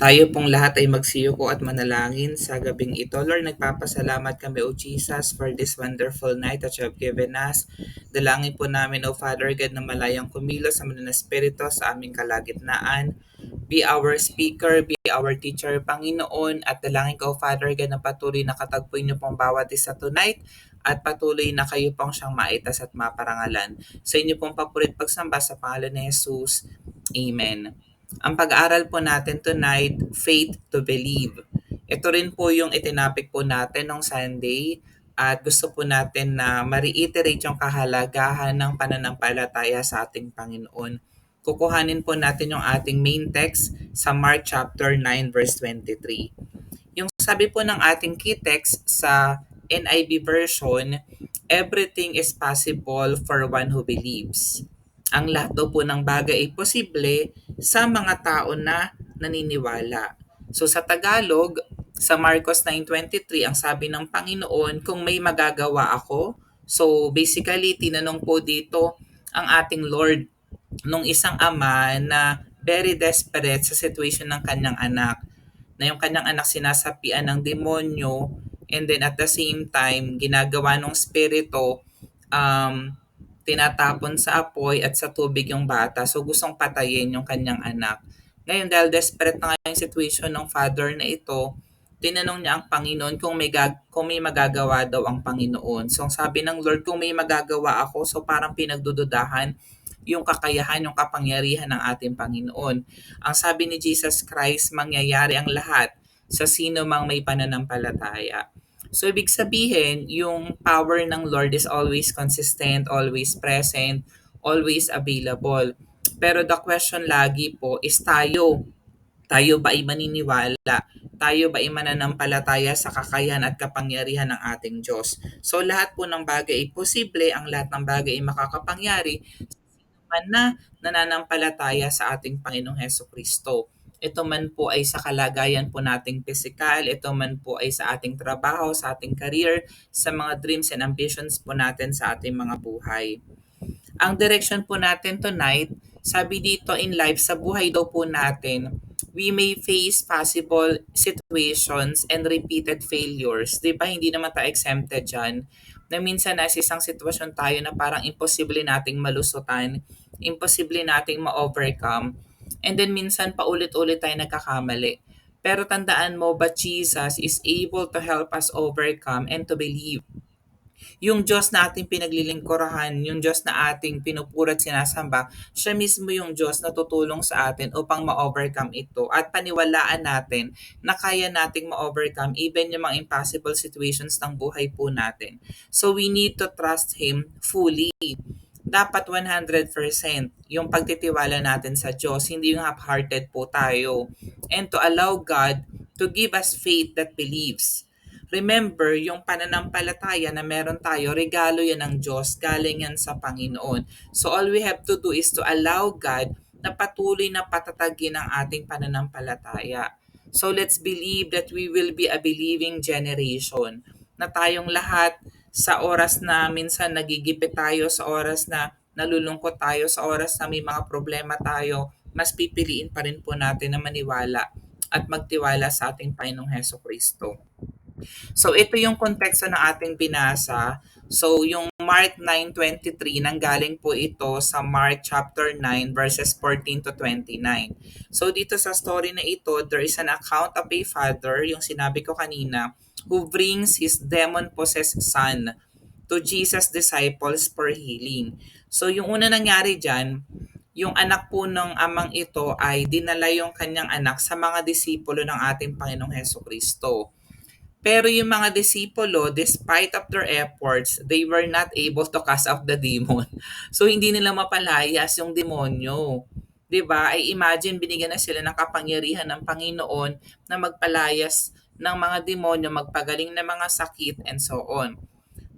Tayo pong lahat ay magsiyuko at manalangin sa gabing ito. Lord, nagpapasalamat kami, O Jesus, for this wonderful night that you have given us. Dalangin po namin, O Father God, na malayang kumilos sa mga Espiritu sa aming kalagitnaan. Be our speaker, be our teacher, Panginoon, at dalangin ko, Father God, na patuloy na katagpuin niyo pong bawat isa tonight at patuloy na kayo pong siyang maitas at maparangalan. Sa inyo pong papurit pagsamba sa pangalan ni Jesus. Amen. Ang pag-aaral po natin tonight, Faith to Believe. Ito rin po yung itinapik po natin nung Sunday at gusto po natin na ma-reiterate yung kahalagahan ng pananampalataya sa ating Panginoon. Kukuhanin po natin yung ating main text sa Mark chapter 9 verse 23. Yung sabi po ng ating key text sa NIV version, everything is possible for one who believes ang lahat daw po ng bagay ay posible sa mga tao na naniniwala. So sa Tagalog, sa Marcos 9.23, ang sabi ng Panginoon, kung may magagawa ako, so basically tinanong po dito ang ating Lord nung isang ama na very desperate sa situation ng kanyang anak. Na yung kanyang anak sinasapian ng demonyo and then at the same time, ginagawa ng spirito um, tinatapon sa apoy at sa tubig yung bata. So gustong patayin yung kanyang anak. Ngayon dahil desperate na nga yung situation ng father na ito, tinanong niya ang Panginoon kung may, gag- kung may magagawa daw ang Panginoon. So sabi ng Lord, kung may magagawa ako, so parang pinagdududahan yung kakayahan, yung kapangyarihan ng ating Panginoon. Ang sabi ni Jesus Christ, mangyayari ang lahat sa sino mang may pananampalataya. So, ibig sabihin, yung power ng Lord is always consistent, always present, always available. Pero the question lagi po is tayo. Tayo ba ay maniniwala? Tayo ba ay mananampalataya sa kakayahan at kapangyarihan ng ating Diyos? So lahat po ng bagay ay posible, ang lahat ng bagay ay makakapangyari man na nananampalataya sa ating Panginoong Heso Kristo. Ito man po ay sa kalagayan po nating physical, ito man po ay sa ating trabaho, sa ating career, sa mga dreams and ambitions po natin sa ating mga buhay. Ang direction po natin tonight, sabi dito in life, sa buhay daw po natin, we may face possible situations and repeated failures. Di ba? Hindi naman tayo exempted dyan. Na minsan nasa isang sitwasyon tayo na parang imposible nating malusutan, imposible nating ma-overcome And then minsan paulit-ulit tayo nagkakamali. Pero tandaan mo, but Jesus is able to help us overcome and to believe. Yung Diyos na ating pinaglilingkurahan, yung Diyos na ating pinupurat sinasamba, siya mismo yung Diyos na tutulong sa atin upang ma-overcome ito at paniwalaan natin na kaya nating ma-overcome even yung mga impossible situations ng buhay po natin. So we need to trust Him fully dapat 100% yung pagtitiwala natin sa Diyos, hindi yung half-hearted po tayo. And to allow God to give us faith that believes. Remember, yung pananampalataya na meron tayo, regalo yan ng Diyos, galing yan sa Panginoon. So all we have to do is to allow God na patuloy na patatagin ang ating pananampalataya. So let's believe that we will be a believing generation. Na tayong lahat sa oras na minsan nagigipit tayo, sa oras na nalulungkot tayo, sa oras na may mga problema tayo, mas pipiliin pa rin po natin na maniwala at magtiwala sa ating Panginoong Heso Kristo. So ito yung konteksto ng ating binasa. So yung Mark 9.23, nanggaling po ito sa Mark chapter 9 verses 14 to 29. So dito sa story na ito, there is an account of a father, yung sinabi ko kanina, who brings his demon-possessed son to Jesus' disciples for healing. So yung una nangyari dyan, yung anak po ng amang ito ay dinala yung kanyang anak sa mga disipulo ng ating Panginoong Heso Kristo. Pero yung mga disipulo, despite of their efforts, they were not able to cast out the demon. So hindi nila mapalayas yung demonyo. 'Di ba? Ay imagine binigyan na sila ng kapangyarihan ng Panginoon na magpalayas ng mga demonyo, magpagaling ng mga sakit, and so on.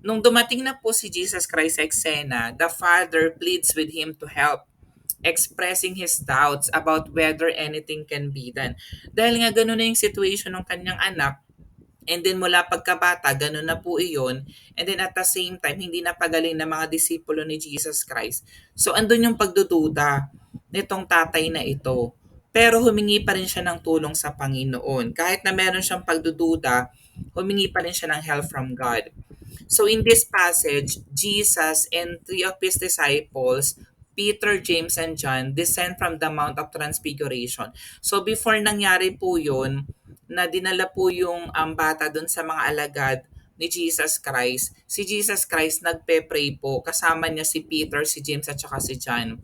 Nung dumating na po si Jesus Christ sa eksena, the Father pleads with him to help expressing his doubts about whether anything can be done. Dahil nga ganun na yung situation ng kanyang anak, and then mula pagkabata, ganun na po iyon, and then at the same time, hindi na pagaling ng mga disipulo ni Jesus Christ. So andun yung pagdududa nitong tatay na ito pero humingi pa rin siya ng tulong sa Panginoon. Kahit na meron siyang pagdududa, humingi pa rin siya ng help from God. So in this passage, Jesus and three of his disciples, Peter, James, and John, descend from the Mount of Transfiguration. So before nangyari po yun, na dinala po yung um, bata dun sa mga alagad ni Jesus Christ, si Jesus Christ nagpe-pray po, kasama niya si Peter, si James, at saka si John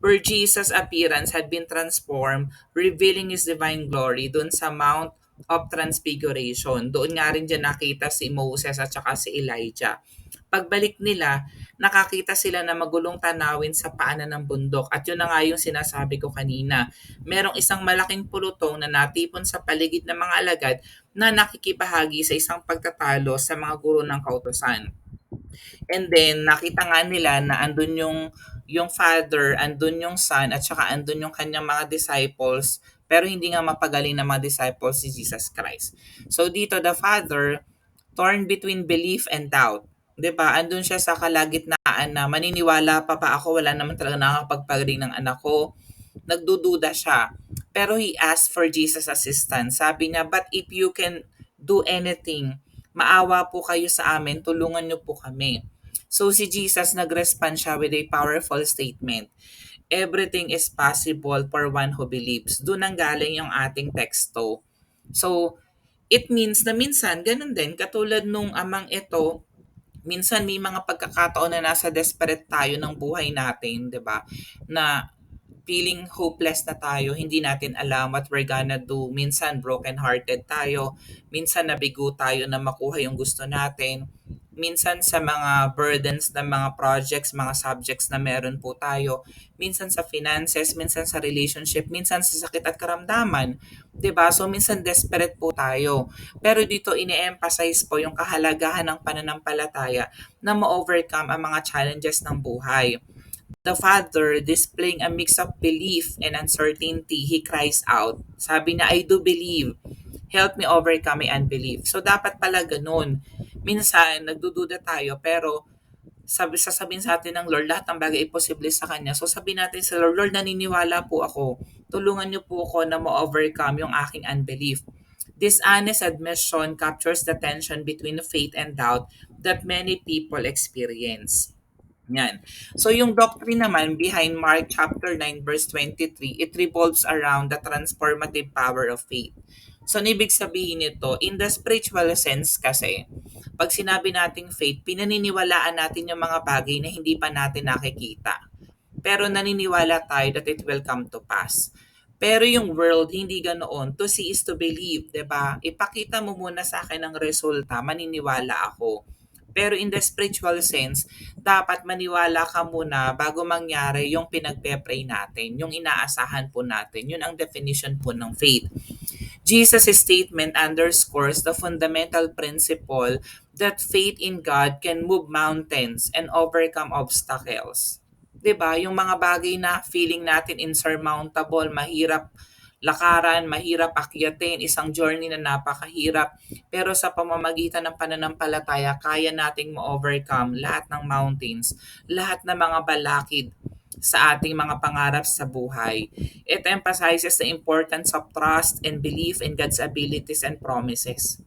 where Jesus' appearance had been transformed, revealing His divine glory dun sa Mount of Transfiguration. Doon nga rin dyan nakita si Moses at saka si Elijah. Pagbalik nila, nakakita sila na magulong tanawin sa paanan ng bundok. At yun na nga yung sinasabi ko kanina. Merong isang malaking pulutong na natipon sa paligid ng mga alagad na nakikibahagi sa isang pagtatalo sa mga guro ng kautosan. And then, nakita nga nila na andun yung yung father, andun yung son, at saka andun yung kanyang mga disciples, pero hindi nga mapagaling ng mga disciples si Jesus Christ. So dito, the father, torn between belief and doubt. 'Di ba? Andun siya sa kalagitnaan na maniniwala pa pa ako, wala naman talaga nakakapagpagaling ng anak ko. Nagdududa siya. Pero he asked for Jesus' assistance. Sabi niya, but if you can do anything, maawa po kayo sa amin, tulungan niyo po kami. So si Jesus nag-respond siya with a powerful statement. Everything is possible for one who believes. Doon ang galing yung ating teksto. So, it means na minsan, ganun din, katulad nung amang ito, minsan may mga pagkakataon na nasa desperate tayo ng buhay natin, 'di ba? Na feeling hopeless na tayo, hindi natin alam what we're gonna do. Minsan broken-hearted tayo, minsan nabigo tayo na makuha yung gusto natin. Minsan sa mga burdens ng mga projects, mga subjects na meron po tayo, minsan sa finances, minsan sa relationship, minsan sa sakit at karamdaman. 'Di ba? So minsan desperate po tayo. Pero dito ini-emphasize po yung kahalagahan ng pananampalataya na ma-overcome ang mga challenges ng buhay. The father, displaying a mix of belief and uncertainty, he cries out. Sabi na, I do believe. Help me overcome my unbelief. So, dapat pala ganun. Minsan, nagdududa tayo, pero sabi, sasabihin sa atin ng Lord, lahat ng bagay ay posible sa Kanya. So, sabihin natin sa Lord, Lord, naniniwala po ako. Tulungan niyo po ako na ma-overcome yung aking unbelief. This honest admission captures the tension between faith and doubt that many people experience. Yan. So yung doctrine naman behind Mark chapter 9 verse 23, it revolves around the transformative power of faith. So ibig sabihin nito, in the spiritual sense kasi, pag sinabi nating faith, pinaniniwalaan natin yung mga bagay na hindi pa natin nakikita. Pero naniniwala tayo that it will come to pass. Pero yung world, hindi ganoon. To see is to believe, ba? Ipakita mo muna sa akin ang resulta, maniniwala ako. Pero in the spiritual sense, dapat maniwala ka muna bago mangyari yung pinagpe-pray natin, yung inaasahan po natin. Yun ang definition po ng faith. Jesus' statement underscores the fundamental principle that faith in God can move mountains and overcome obstacles. 'Di ba? Yung mga bagay na feeling natin insurmountable, mahirap lakaran, mahirap akyatin, isang journey na napakahirap. Pero sa pamamagitan ng pananampalataya, kaya nating ma-overcome lahat ng mountains, lahat ng mga balakid sa ating mga pangarap sa buhay. It emphasizes the importance of trust and belief in God's abilities and promises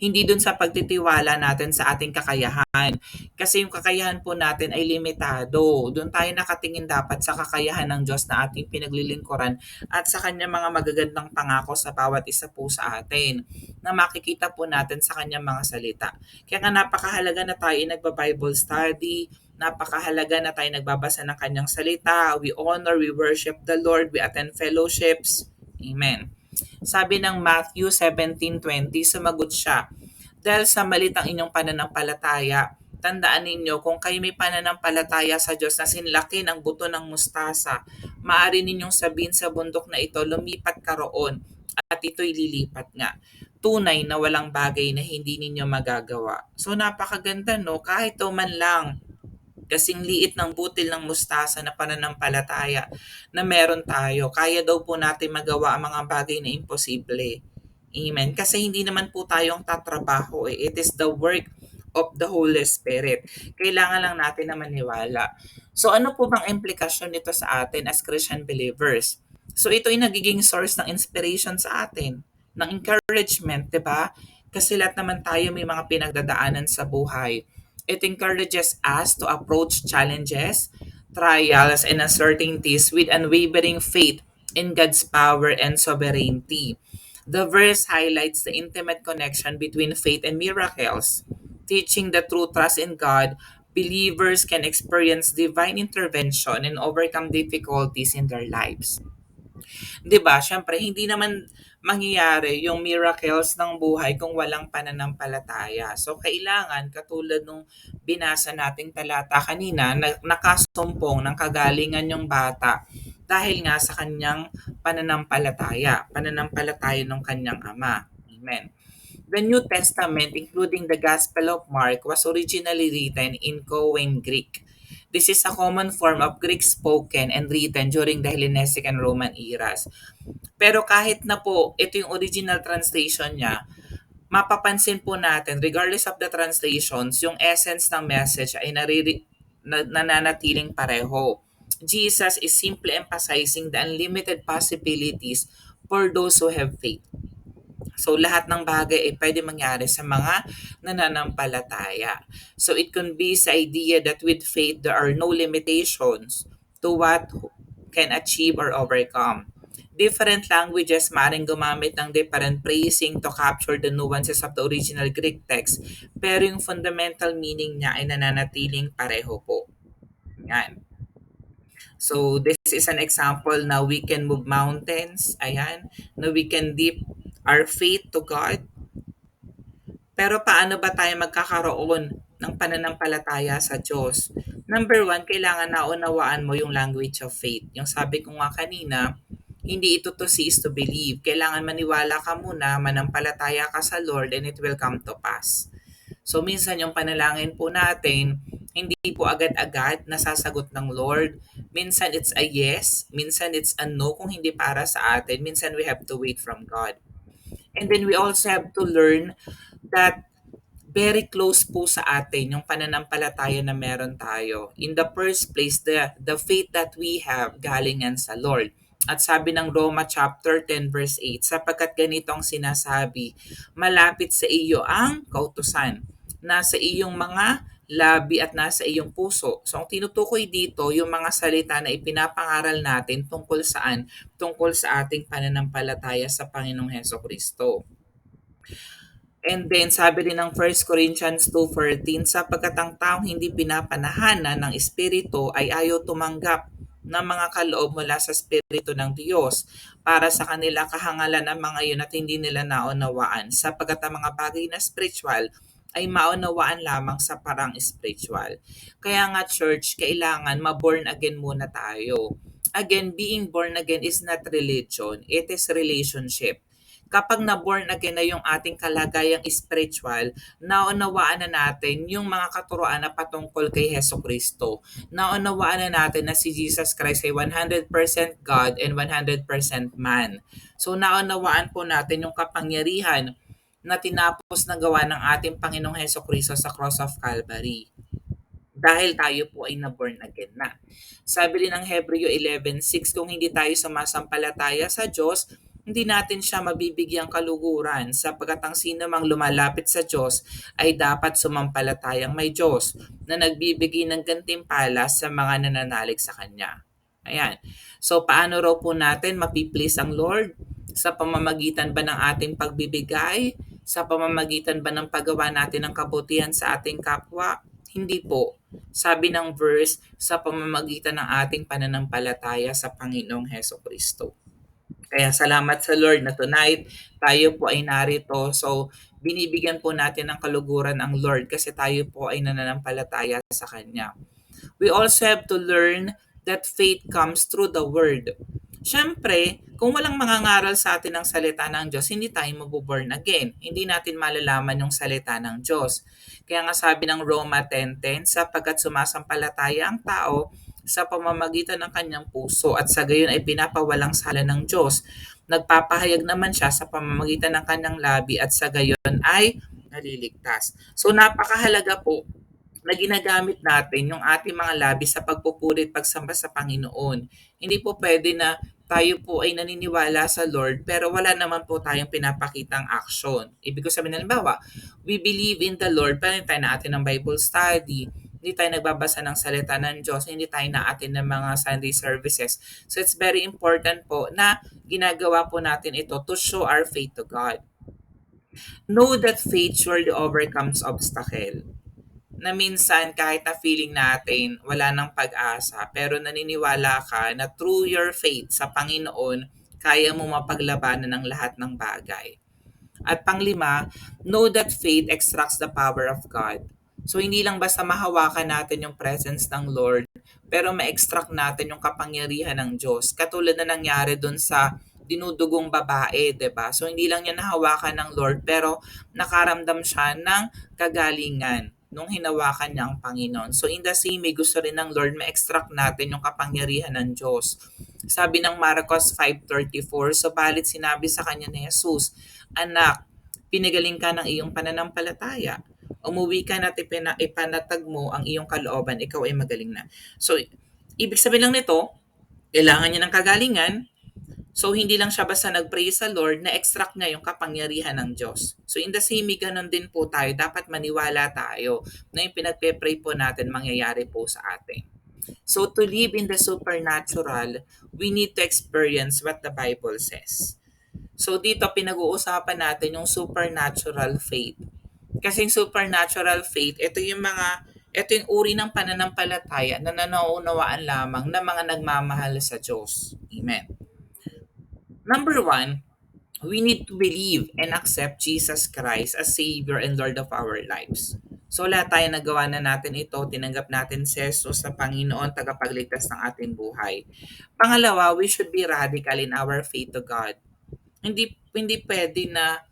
hindi dun sa pagtitiwala natin sa ating kakayahan. Kasi yung kakayahan po natin ay limitado. Doon tayo nakatingin dapat sa kakayahan ng Diyos na ating pinaglilingkuran at sa kanyang mga magagandang pangako sa bawat isa po sa atin na makikita po natin sa kanyang mga salita. Kaya nga napakahalaga na tayo ay nagba-Bible study, napakahalaga na tayo nagbabasa ng kanyang salita, we honor, we worship the Lord, we attend fellowships. Amen. Sabi ng Matthew 17.20, sumagot siya, Dahil sa malit ang inyong pananampalataya, tandaan ninyo kung kayo may pananampalataya sa Diyos na sinlaki ng buto ng mustasa, maaari ninyong sabihin sa bundok na ito, lumipat ka roon at ito'y lilipat nga. Tunay na walang bagay na hindi ninyo magagawa. So napakaganda no, kahit man lang kasing liit ng butil ng mustasa na pananampalataya na meron tayo. Kaya daw po natin magawa ang mga bagay na imposible. Amen. Kasi hindi naman po tayo ang tatrabaho eh. It is the work of the Holy Spirit. Kailangan lang natin na maniwala. So ano po bang implikasyon nito sa atin as Christian believers? So ito ay nagiging source ng inspiration sa atin, ng encouragement, 'di ba? Kasi lahat naman tayo may mga pinagdadaanan sa buhay. It encourages us to approach challenges, trials, and uncertainties with unwavering faith in God's power and sovereignty. The verse highlights the intimate connection between faith and miracles, teaching that through trust in God, believers can experience divine intervention and overcome difficulties in their lives. 'Di ba, siyempre hindi naman mangyayari yung miracles ng buhay kung walang pananampalataya. So kailangan katulad nung binasa nating talata kanina na nakasumpong ng kagalingan yung bata dahil nga sa kanyang pananampalataya, pananampalataya ng kanyang ama. Amen. The New Testament, including the Gospel of Mark, was originally written in Koine Greek. This is a common form of Greek spoken and written during the Hellenistic and Roman eras. Pero kahit na po ito yung original translation niya, mapapansin po natin, regardless of the translations, yung essence ng message ay nariri- na- nananatiling pareho. Jesus is simply emphasizing the unlimited possibilities for those who have faith. So lahat ng bagay ay pwede mangyari sa mga nananampalataya. So it conveys the idea that with faith there are no limitations to what can achieve or overcome. Different languages maring gumamit ng different phrasing to capture the nuances of the original Greek text, pero yung fundamental meaning niya ay nananatiling pareho po. Yan. So this is an example na we can move mountains, ayan, na we can dip our faith to God. Pero paano ba tayo magkakaroon ng pananampalataya sa Diyos? Number one, kailangan naunawaan mo yung language of faith. Yung sabi ko nga kanina, hindi ito to is to believe. Kailangan maniwala ka muna, manampalataya ka sa Lord and it will come to pass. So minsan yung panalangin po natin, hindi po agad-agad nasasagot ng Lord. Minsan it's a yes, minsan it's a no kung hindi para sa atin. Minsan we have to wait from God. And then we also have to learn that very close po sa atin yung pananampalataya na meron tayo. In the first place, the, the faith that we have galing yan sa Lord. At sabi ng Roma chapter 10 verse 8, sapagkat ganito ang sinasabi, malapit sa iyo ang kautusan, nasa iyong mga labi at nasa iyong puso. So ang tinutukoy dito, yung mga salita na ipinapangaral natin tungkol saan? Tungkol sa ating pananampalataya sa Panginoong Heso Kristo. And then sabi rin ng 1 Corinthians 2.14, sapagkat ang taong hindi pinapanahanan ng Espiritu ay ayaw tumanggap ng mga kaloob mula sa Espiritu ng Diyos para sa kanila kahangalan ng mga yun at hindi nila naunawaan sapagkat ang mga bagay na spiritual ay maunawaan lamang sa parang spiritual. Kaya nga church, kailangan ma-born again muna tayo. Again, being born again is not religion, it is relationship kapag na-born again na yung ating kalagayang spiritual, naunawaan na natin yung mga katuroan na patungkol kay Heso Kristo. Naunawaan na natin na si Jesus Christ ay 100% God and 100% man. So naunawaan po natin yung kapangyarihan na tinapos na gawa ng ating Panginoong Heso Kristo sa cross of Calvary dahil tayo po ay na-born again na. Sabi rin ng Hebreo 11.6, kung hindi tayo sumasampalataya sa Diyos, hindi natin siya mabibigyang kaluguran sapagkat ang sino mang lumalapit sa Diyos ay dapat sumampalatayang may Diyos na nagbibigay ng gantimpala sa mga nananalig sa Kanya. Ayan. So paano raw po natin mapiplease ang Lord? Sa pamamagitan ba ng ating pagbibigay? Sa pamamagitan ba ng paggawa natin ng kabutihan sa ating kapwa? Hindi po. Sabi ng verse, sa pamamagitan ng ating pananampalataya sa Panginoong Heso Kristo. Kaya salamat sa Lord na tonight tayo po ay narito. So binibigyan po natin ng kaluguran ang Lord kasi tayo po ay nananampalataya sa Kanya. We also have to learn that faith comes through the Word. Siyempre, kung walang mangangaral sa atin ng salita ng Diyos, hindi tayo mabuborn again. Hindi natin malalaman yung salita ng Diyos. Kaya nga sabi ng Roma 10.10, sapagkat sumasampalataya ang tao sa pamamagitan ng kanyang puso at sa gayon ay pinapawalang sala ng Diyos. Nagpapahayag naman siya sa pamamagitan ng kanyang labi at sa gayon ay naliligtas. So napakahalaga po na ginagamit natin yung ating mga labi sa pagpupurit pagsamba sa Panginoon. Hindi po pwede na tayo po ay naniniwala sa Lord pero wala naman po tayong pinapakitang action. Ibig ko sabihin, halimbawa, we believe in the Lord pero hindi tayo naatin ng Bible study, hindi tayo nagbabasa ng salita ng Diyos, hindi tayo naatin ng mga Sunday services. So it's very important po na ginagawa po natin ito to show our faith to God. Know that faith surely overcomes obstacle na minsan kahit na feeling natin wala ng pag-asa pero naniniwala ka na through your faith sa Panginoon kaya mo mapaglabanan ng lahat ng bagay. At panglima, know that faith extracts the power of God. So hindi lang basta mahawakan natin yung presence ng Lord, pero ma-extract natin yung kapangyarihan ng Diyos. Katulad na nangyari dun sa dinudugong babae, ba? So hindi lang niya nahawakan ng Lord, pero nakaramdam siya ng kagalingan nung hinawakan niya ang Panginoon. So in the same way, gusto rin ng Lord ma-extract natin yung kapangyarihan ng Diyos. Sabi ng Marcos 5.34, so balit sinabi sa kanya ni Jesus, Anak, pinagaling ka ng iyong pananampalataya. Umuwi ka na at ipina- ipanatag mo ang iyong kalooban, ikaw ay magaling na. So, ibig sabihin lang nito, kailangan niya ng kagalingan, So, hindi lang siya basta nag-pray sa Lord, na-extract niya yung kapangyarihan ng Diyos. So, in the same ganun din po tayo. Dapat maniwala tayo na yung pinagpe-pray po natin mangyayari po sa atin. So, to live in the supernatural, we need to experience what the Bible says. So, dito pinag-uusapan natin yung supernatural faith. Kasi yung supernatural faith, ito yung mga ito yung uri ng pananampalataya na nanaunawaan lamang ng mga nagmamahal sa Diyos. Amen. Number one, we need to believe and accept Jesus Christ as Savior and Lord of our lives. So lahat tayo nagawa na natin ito, tinanggap natin si Jesus sa Panginoon, tagapagligtas ng ating buhay. Pangalawa, we should be radical in our faith to God. Hindi hindi pwede na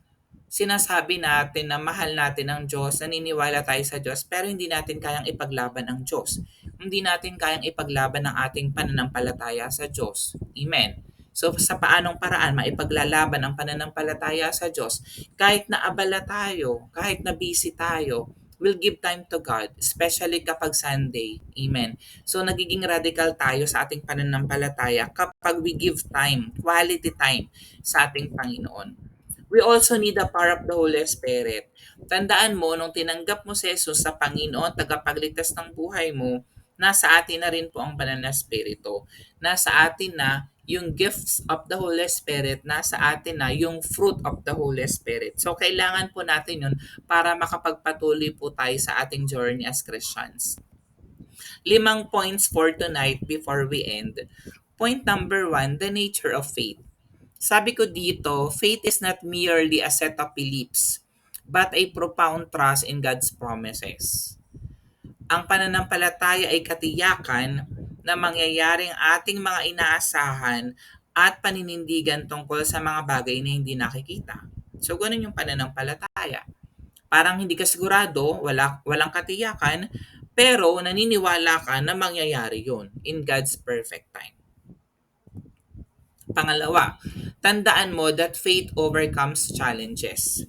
sinasabi natin na mahal natin ang Diyos, naniniwala tayo sa Diyos, pero hindi natin kayang ipaglaban ang Diyos. Hindi natin kayang ipaglaban ang ating pananampalataya sa Diyos. Amen. So sa paanong paraan maipaglalaban ang pananampalataya sa Diyos kahit na abala tayo, kahit na busy tayo, will give time to God, especially kapag Sunday. Amen. So nagiging radical tayo sa ating pananampalataya kapag we give time, quality time sa ating Panginoon. We also need the power of the Holy Spirit. Tandaan mo, nung tinanggap mo si Jesus sa Panginoon, tagapagligtas ng buhay mo, nasa atin na rin po ang banal na Espiritu. Nasa atin na yung gifts of the Holy Spirit, nasa atin na yung fruit of the Holy Spirit. So, kailangan po natin yun para makapagpatuloy po tayo sa ating journey as Christians. Limang points for tonight before we end. Point number one, the nature of faith. Sabi ko dito, faith is not merely a set of beliefs, but a profound trust in God's promises. Ang pananampalataya ay katiyakan na mangyayaring ating mga inaasahan at paninindigan tungkol sa mga bagay na hindi nakikita. So, ganun yung pananampalataya. Parang hindi ka sigurado, wala, walang katiyakan, pero naniniwala ka na mangyayari yun in God's perfect time. Pangalawa, tandaan mo that faith overcomes challenges.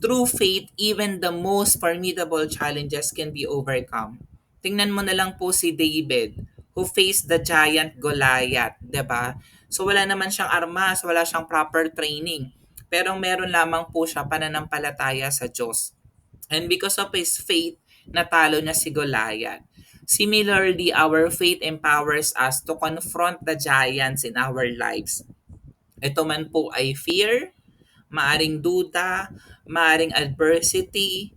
Through faith, even the most formidable challenges can be overcome. Tingnan mo na lang po si David who faced the giant Goliath, ba? So wala naman siyang armas, wala siyang proper training. Pero meron lamang po siya pananampalataya sa Diyos. And because of his faith, natalo niya si Goliath. Similarly, our faith empowers us to confront the giants in our lives. Ito man po ay fear, maaring duda, maaring adversity,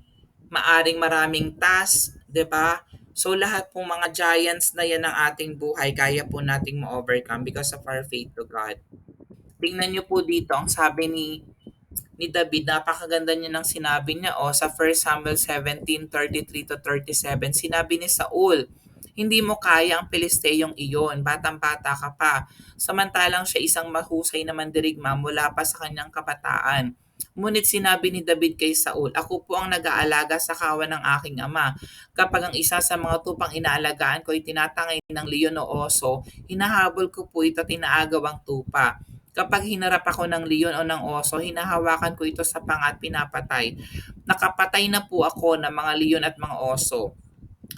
maaring maraming task, 'di ba? So lahat pong mga giants na yan ng ating buhay, kaya po nating ma-overcome because of our faith to God. Tingnan niyo po dito, ang sabi ni ni David, napakaganda niya ng sinabi niya o oh, sa 1 Samuel 17:33 to 37, sinabi ni Saul, hindi mo kaya ang Pilisteyong iyon, batang-bata ka pa. Samantalang siya isang mahusay na mandirigma mula pa sa kanyang kabataan. Ngunit sinabi ni David kay Saul, Ako po ang nag-aalaga sa kawan ng aking ama. Kapag ang isa sa mga tupang inaalagaan ko ay tinatangay ng leon o oso, hinahabol ko po ito tinaagaw ang tupa. Kapag hinarap ako ng leon o ng oso, hinahawakan ko ito sa pangat pinapatay. Nakapatay na po ako ng mga leon at mga oso.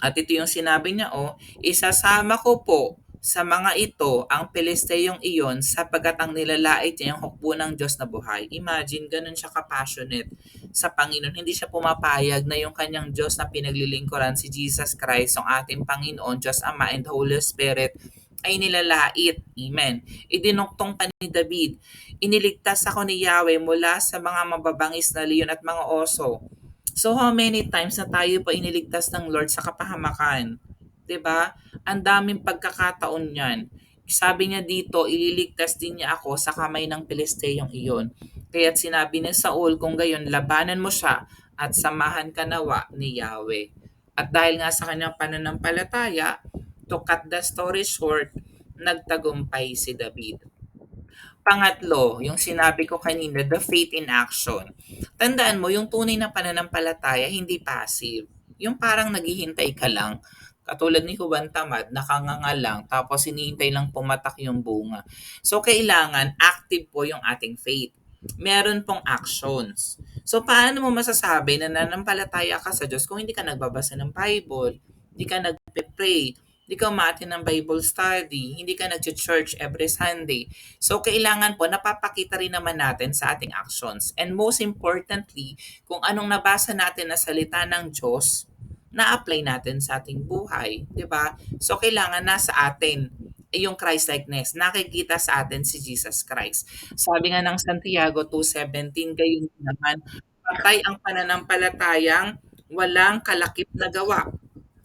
At ito yung sinabi niya, oh, isasama ko po Sa mga ito, ang Pilisteyong iyon sapagkat ang nilalait niya yung hukbo ng Diyos na buhay. Imagine, ganun siya ka-passionate sa Panginoon. Hindi siya pumapayag na yung kanyang Diyos na pinaglilingkuran si Jesus Christ, ang ating Panginoon, Diyos Ama and Holy Spirit, ay nilalait. Amen. Idinuktong ka ni David. Iniligtas ako ni Yahweh mula sa mga mababangis na leon at mga oso. So how many times na tayo pa iniligtas ng Lord sa kapahamakan? 'Di ba? Ang daming pagkakataon niyan. Sabi niya dito, ililigtas din niya ako sa kamay ng Pilisteyong iyon. Kaya't sinabi ni Saul, kung gayon, labanan mo siya at samahan ka nawa ni Yahweh. At dahil nga sa kanyang pananampalataya, to cut the story short, nagtagumpay si David. Pangatlo, yung sinabi ko kanina, the faith in action. Tandaan mo, yung tunay na pananampalataya, hindi passive. Yung parang naghihintay ka lang. Katulad ni Juan Tamad, nakanganga lang, tapos hinihintay lang pumatak yung bunga. So, kailangan active po yung ating faith. Meron pong actions. So, paano mo masasabi na nanampalataya ka sa Diyos kung hindi ka nagbabasa ng Bible, hindi ka nagpe-pray, hindi ka umati ng Bible study, hindi ka nag-church every Sunday. So, kailangan po, napapakita rin naman natin sa ating actions. And most importantly, kung anong nabasa natin na salita ng Diyos, na-apply natin sa ating buhay. 'di ba? So, kailangan nasa atin yung Christ-likeness. Nakikita sa atin si Jesus Christ. Sabi nga ng Santiago 2.17, gayon naman, patay ang pananampalatayang walang kalakip na gawa.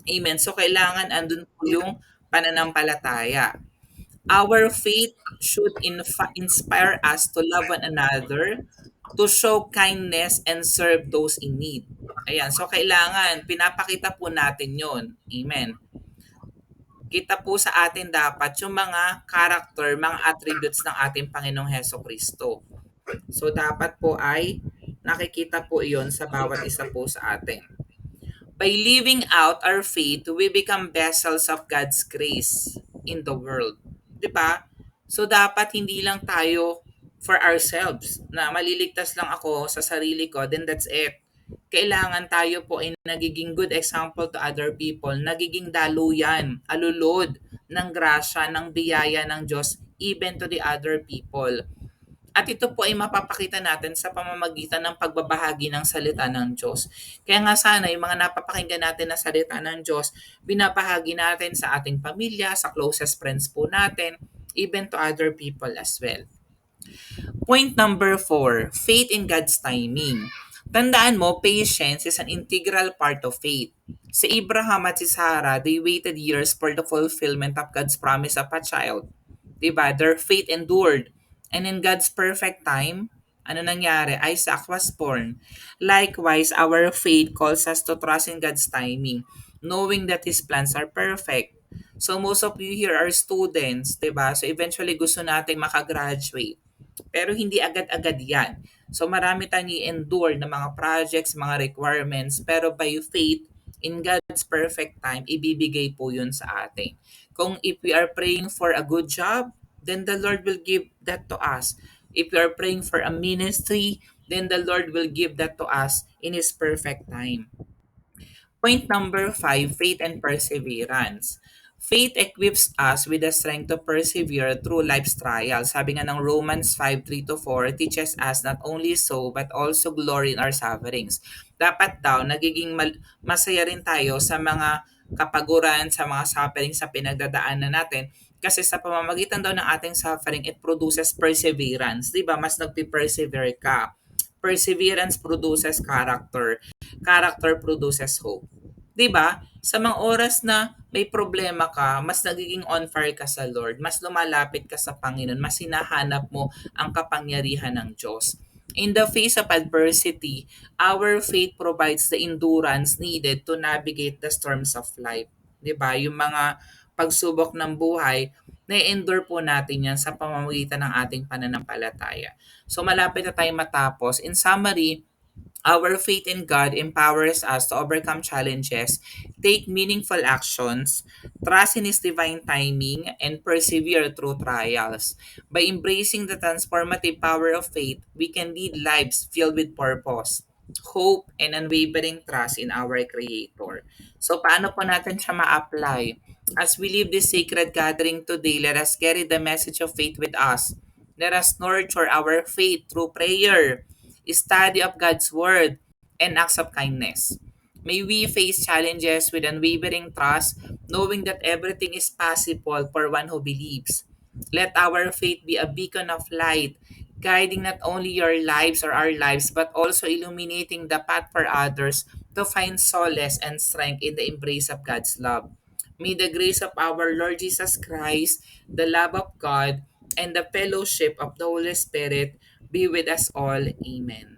Amen. So, kailangan andun po yung pananampalataya. Our faith should inspire us to love one another, to show kindness, and serve those in need. Ayan. So, kailangan, pinapakita po natin yon Amen. Kita po sa atin dapat yung mga character, mga attributes ng ating Panginoong Heso Kristo. So, dapat po ay nakikita po iyon sa bawat isa po sa atin. By living out our faith, we become vessels of God's grace in the world. 'Di ba? So dapat hindi lang tayo for ourselves na maliligtas lang ako sa sarili ko, then that's it. Kailangan tayo po ay nagiging good example to other people, nagiging daluyan, alulod ng grasya, ng biyaya ng Diyos even to the other people. At ito po ay mapapakita natin sa pamamagitan ng pagbabahagi ng salita ng Diyos. Kaya nga sana yung mga napapakinggan natin na salita ng Diyos, binabahagi natin sa ating pamilya, sa closest friends po natin, even to other people as well. Point number four, faith in God's timing. Tandaan mo, patience is an integral part of faith. Si Abraham at si Sarah, they waited years for the fulfillment of God's promise of a child. Diba? Their faith endured And in God's perfect time, ano nangyari? Isaac was born. Likewise, our faith calls us to trust in God's timing, knowing that His plans are perfect. So most of you here are students, 'di ba? So eventually gusto nating makagraduate. Pero hindi agad-agad 'yan. So marami tayong i-endure na mga projects, mga requirements, pero by faith in God's perfect time, ibibigay po 'yun sa atin. Kung if we are praying for a good job, then the Lord will give that to us. If you are praying for a ministry, then the Lord will give that to us in His perfect time. Point number five, faith and perseverance. Faith equips us with the strength to persevere through life's trials. Sabi nga ng Romans 5, 3-4, teaches us not only so, but also glory in our sufferings. Dapat daw, nagiging masaya rin tayo sa mga kapaguran, sa mga suffering sa pinagdadaanan natin kasi sa pamamagitan daw ng ating suffering, it produces perseverance. Di ba? Mas nagpi-persevere ka. Perseverance produces character. Character produces hope. Di ba? Sa mga oras na may problema ka, mas nagiging on fire ka sa Lord, mas lumalapit ka sa Panginoon, mas hinahanap mo ang kapangyarihan ng Diyos. In the face of adversity, our faith provides the endurance needed to navigate the storms of life. 'Di ba? Yung mga pagsubok ng buhay, na-endure po natin yan sa pamamagitan ng ating pananampalataya. So malapit na tayo matapos. In summary, Our faith in God empowers us to overcome challenges, take meaningful actions, trust in His divine timing, and persevere through trials. By embracing the transformative power of faith, we can lead lives filled with purpose, hope, and unwavering trust in our Creator. So, paano po natin siya ma-apply? As we leave this sacred gathering today, let us carry the message of faith with us. Let us nurture our faith through prayer, study of God's Word, and acts of kindness. May we face challenges with unwavering trust, knowing that everything is possible for one who believes. Let our faith be a beacon of light, guiding not only your lives or our lives, but also illuminating the path for others to find solace and strength in the embrace of God's love. May the grace of our Lord Jesus Christ, the love of God, and the fellowship of the Holy Spirit be with us all. Amen.